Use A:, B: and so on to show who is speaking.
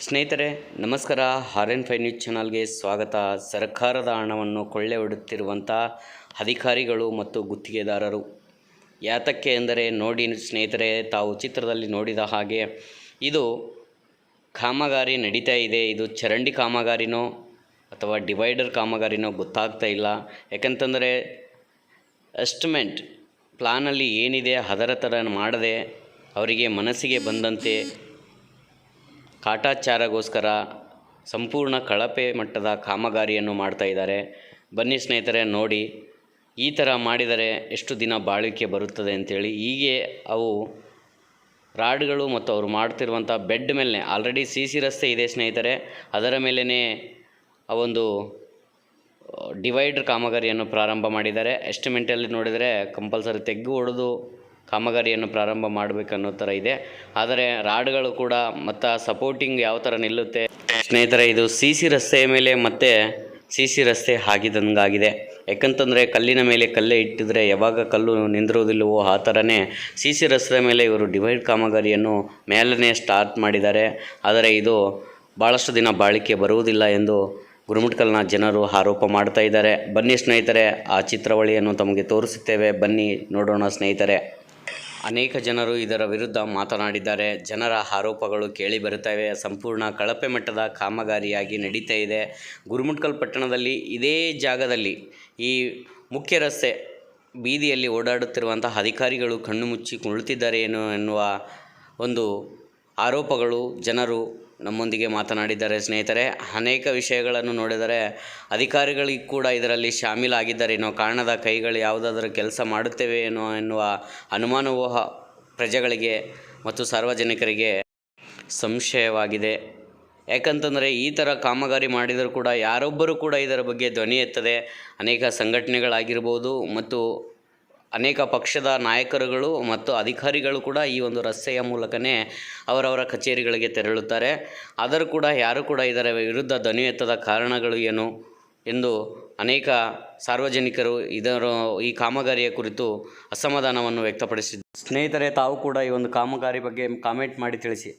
A: ಸ್ನೇಹಿತರೆ, ನಮಸ್ಕಾರ. R N five news ಚಾನಲ್ಗೆ ಸ್ವಾಗತ. ಸರ್ಕಾರದ ಹಣವನ್ನು ಕೊಳ್ಳೆ ಹೊಡುತ್ತಿರುವಂಥ ಅಧಿಕಾರಿಗಳು ಮತ್ತು ಗುತ್ತಿಗೆದಾರರು. ಯಾತಕ್ಕೆ ಎಂದರೆ, ನೋಡಿ ಸ್ನೇಹಿತರೆ, ತಾವು ಚಿತ್ರದಲ್ಲಿ ನೋಡಿದ ಹಾಗೆ ಇದು ಕಾಮಗಾರಿ ನಡೀತಾ ಇದೆ. ಇದು ಚರಂಡಿ ಕಾಮಗಾರಿನೋ ಅಥವಾ ಡಿವೈಡರ್ ಕಾಮಗಾರಿನೋ ಗೊತ್ತಾಗ್ತಾ ಇಲ್ಲ. ಯಾಕಂತಂದರೆ, ಎಸ್ಟಿಮೇಟ್ ಪ್ಲಾನಲ್ಲಿ ಏನಿದೆ ಅದರ ಥರ ಮಾಡದೆ ಅವರಿಗೆ ಮನಸ್ಸಿಗೆ ಬಂದಂತೆ ಕಾಟಾಚಾರಗೋಸ್ಕರ ಸಂಪೂರ್ಣ ಕಳಪೆ ಮಟ್ಟದ ಕಾಮಗಾರಿಯನ್ನು ಮಾಡ್ತಾ ಇದ್ದಾರೆ. ಬನ್ನಿ ಸ್ನೇಹಿತರೆ, ನೋಡಿ ಈ ಥರ ಮಾಡಿದರೆ ಎಷ್ಟು ದಿನ ಬಾಳಿಕೆ ಬರುತ್ತದೆ ಅಂಥೇಳಿ ಹೀಗೆ ಅವು ರಾಡ್ಗಳು ಮತ್ತು ಅವರು ಮಾಡ್ತಿರುವಂಥ ಬೆಡ್ ಮೇಲೆ ಆಲ್ರೆಡಿ ಸಿ ಸಿ ರಸ್ತೆ ಇದೆ ಸ್ನೇಹಿತರೆ, ಅದರ ಮೇಲೇ ಆ ಒಂದು, ಡಿವೈಡರ್ ಕಾಮಗಾರಿಯನ್ನು ಪ್ರಾರಂಭ ಮಾಡಿದ್ದಾರೆ. ಎಸ್ಟಿಮೇಟಲ್ಲಿ ನೋಡಿದರೆ ಕಂಪಲ್ಸರಿ ತೆಗ್ಗು ಹೊಡೆದು ಕಾಮಗಾರಿಯನ್ನು ಪ್ರಾರಂಭ ಮಾಡಬೇಕನ್ನೋ ಥರ ಇದೆ. ಆದರೆ ರಾಡ್ಗಳು ಕೂಡ ಮತ್ತು ಸಪೋರ್ಟಿಂಗ್ ಯಾವ ಥರ ನಿಲ್ಲುತ್ತೆ? ಸ್ನೇಹಿತರೆ, ಇದು ಸಿ ಸಿ ರಸ್ತೆಯ ಮೇಲೆ ಮತ್ತೆ ಸಿ ಸಿ ರಸ್ತೆ ಆಗಿದಂಗಾಗಿದೆ. ಯಾಕಂತಂದರೆ ಕಲ್ಲಿನ ಮೇಲೆ ಕಲ್ಲೇ ಇಟ್ಟಿದ್ರೆ ಯಾವಾಗ ಕಲ್ಲು ನಿಂದಿರೋದಿಲ್ಲವೋ ಆ ಥರನೇ ಸಿ ಸಿ ರಸ್ತೆ ಮೇಲೆ ಇವರು ಡಿವೈಡ್ ಕಾಮಗಾರಿಯನ್ನು ಮೇಲನೇ ಸ್ಟಾರ್ಟ್ ಮಾಡಿದ್ದಾರೆ. ಆದರೆ ಇದು ಭಾಳಷ್ಟು ದಿನ ಬಾಳಿಕೆ ಬರುವುದಿಲ್ಲ ಎಂದು ಗುರುಮಟ್ಕಲ್ನ ಜನರು ಆರೋಪ ಮಾಡ್ತಾ ಇದ್ದಾರೆ. ಬನ್ನಿ ಸ್ನೇಹಿತರೆ, ಆ ಚಿತ್ರವಳಿಯನ್ನು ತಮಗೆ ತೋರಿಸುತ್ತೇವೆ. ಬನ್ನಿ ನೋಡೋಣ ಸ್ನೇಹಿತರೆ. ಅನೇಕ ಜನರು ಇದರ ವಿರುದ್ಧ ಮಾತನಾಡಿದ್ದಾರೆ. ಜನರ ಆರೋಪಗಳು ಕೇಳಿ ಬರುತ್ತವೆ. ಸಂಪೂರ್ಣ ಕಳಪೆ ಮಟ್ಟದ ಕಾಮಗಾರಿಯಾಗಿ ನಡೀತಾ ಇದೆ. ಗುರುಮುಟ್ಕಲ್ ಪಟ್ಟಣದಲ್ಲಿ ಇದೇ ಜಾಗದಲ್ಲಿ ಈ ಮುಖ್ಯ ರಸ್ತೆ ಬೀದಿಯಲ್ಲಿ ಓಡಾಡುತ್ತಿರುವಂತಹ ಅಧಿಕಾರಿಗಳು ಕಣ್ಣು ಮುಚ್ಚಿ ಕುಳಿತಿದ್ದಾರೆ ಎನ್ನುವ ಒಂದು ಆರೋಪಗಳು ಜನರು ನಮ್ಮೊಂದಿಗೆ ಮಾತನಾಡಿದ್ದಾರೆ ಸ್ನೇಹಿತರೆ, ಅನೇಕ ವಿಷಯಗಳನ್ನು ನೋಡಿದರೆ ಅಧಿಕಾರಿಗಳಿಗೆ ಕೂಡ ಇದರಲ್ಲಿ ಶಾಮೀಲಾಗಿದ್ದಾರೇನೋ ಕಾರಣದ ಕೈಗಳು ಯಾವುದಾದರೂ ಕೆಲಸ ಮಾಡುತ್ತೇವೆ ಏನೋ ಎನ್ನುವ ಅನುಮಾನವೋಹ ಪ್ರಜೆಗಳಿಗೆ ಮತ್ತು ಸಾರ್ವಜನಿಕರಿಗೆ ಸಂಶಯವಾಗಿದೆ. ಯಾಕಂತಂದರೆ ಈ ಥರ ಕಾಮಗಾರಿ ಮಾಡಿದರೂ ಕೂಡ ಯಾರೊಬ್ಬರೂ ಕೂಡ ಇದರ ಬಗ್ಗೆ ಧ್ವನಿ ಎತ್ತದೆ. ಅನೇಕ ಸಂಘಟನೆಗಳಾಗಿರ್ಬೋದು ಮತ್ತು ಅನೇಕ ಪಕ್ಷದ ನಾಯಕರುಗಳು ಮತ್ತು ಅಧಿಕಾರಿಗಳು ಕೂಡ ಈ ಒಂದು ರಸ್ತೆಯ ಮೂಲಕನೇ ಅವರವರ ಕಚೇರಿಗಳಿಗೆ ತೆರಳುತ್ತಾರೆ. ಆದರೂ ಕೂಡ ಯಾರು ಕೂಡ ಇದರ ವಿರುದ್ಧ ಧ್ವನಿ ಎತ್ತದ ಕಾರಣಗಳು ಏನು ಎಂದು ಅನೇಕ ಸಾರ್ವಜನಿಕರು ಇದರ ಈ ಕಾಮಗಾರಿಯ ಕುರಿತು ಅಸಮಾಧಾನವನ್ನು ವ್ಯಕ್ತಪಡಿಸಿದ್ದಾರೆ. ಸ್ನೇಹಿತರೆ, ತಾವು ಕೂಡ ಈ ಒಂದು ಕಾಮಗಾರಿ ಬಗ್ಗೆ ಕಾಮೆಂಟ್ ಮಾಡಿ ತಿಳಿಸಿ.